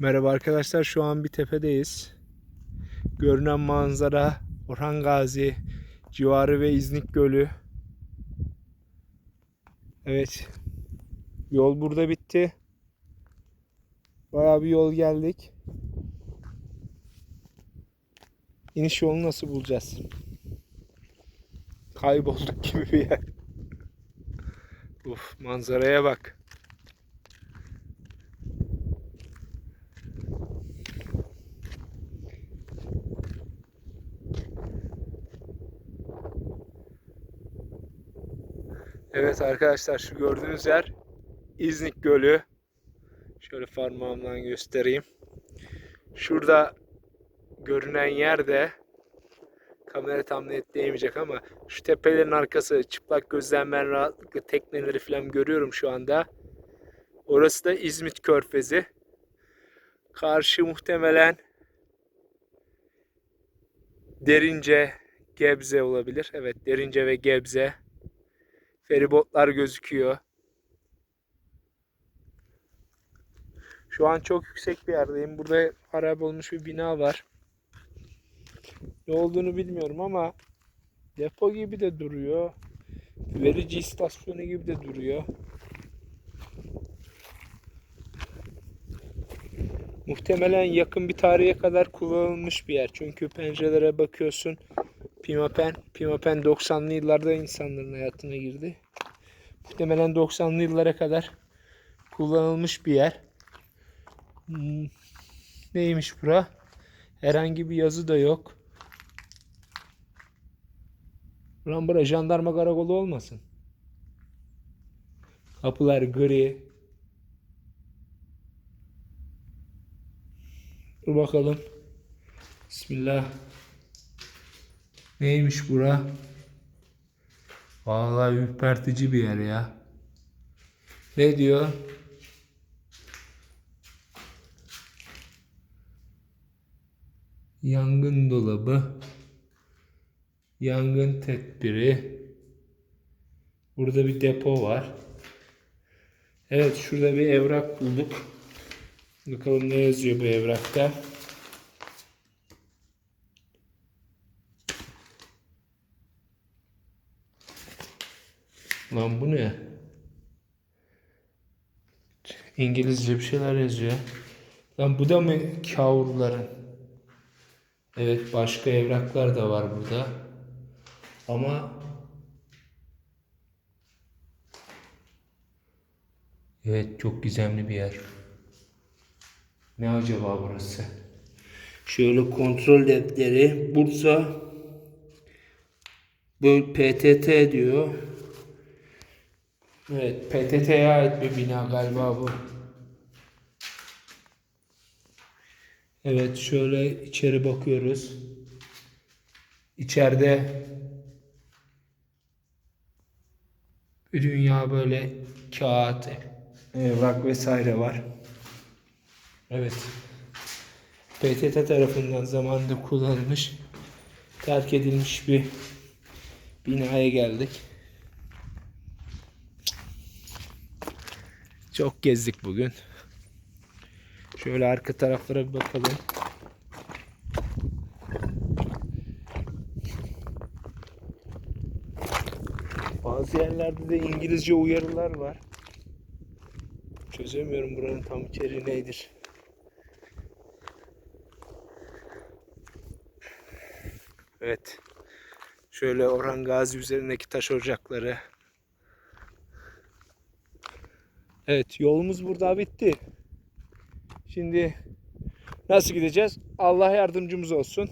Merhaba arkadaşlar şu an bir tepedeyiz. Görünen manzara Orhan Gazi civarı ve İznik Gölü. Evet. Yol burada bitti. Bayağı bir yol geldik. İniş yolunu nasıl bulacağız? Kaybolduk gibi bir yer. Uf manzaraya bak. Evet arkadaşlar şu gördüğünüz yer İznik Gölü. Şöyle parmağımdan göstereyim. Şurada görünen yer de kamera tam netleyemeyecek ama şu tepelerin arkası çıplak gözden rahatlıkla tekneleri falan görüyorum şu anda. Orası da İzmit Körfezi. Karşı muhtemelen Derince, Gebze olabilir. Evet Derince ve Gebze. Feribotlar gözüküyor. Şu an çok yüksek bir yerdeyim. Burada harap olmuş bir bina var. Ne olduğunu bilmiyorum ama depo gibi de duruyor. Verici istasyonu gibi de duruyor. Muhtemelen yakın bir tarihe kadar kullanılmış bir yer. Çünkü pencerelere bakıyorsun. Pimapen, Pimapen 90'lı yıllarda insanların hayatına girdi. Muhtemelen 90'lı yıllara kadar kullanılmış bir yer. Hmm, Neymiş bura? Herhangi bir yazı da yok. Ulan bura jandarma karakolu olmasın. Kapılar gri. Dur bakalım. Bismillah. Neymiş bura? Vallahi ürpertici bir yer ya. Ne diyor? Yangın dolabı. Yangın tedbiri. Burada bir depo var. Evet şurada bir evrak bulduk. Bakalım ne yazıyor bu evrakta. Lan bu ne? İngilizce bir şeyler yazıyor. Lan bu da mı kavruların? Evet başka evraklar da var burada. Ama Evet çok gizemli bir yer. Ne acaba burası? Şöyle kontrol defteri. Bursa bu PTT diyor. Evet PTT'ye ait bir bina galiba bu. Evet şöyle içeri bakıyoruz. İçeride bir dünya böyle kağıt, evrak vesaire var. Evet. PTT tarafından zamanında kullanılmış, terk edilmiş bir binaya geldik. Çok gezdik bugün. Şöyle arka taraflara bir bakalım. Bazı yerlerde de İngilizce uyarılar var. Çözemiyorum buranın tam içeriği nedir. Evet. Şöyle Orhan Gazi üzerindeki taş ocakları. Evet yolumuz burada bitti. Şimdi nasıl gideceğiz? Allah yardımcımız olsun.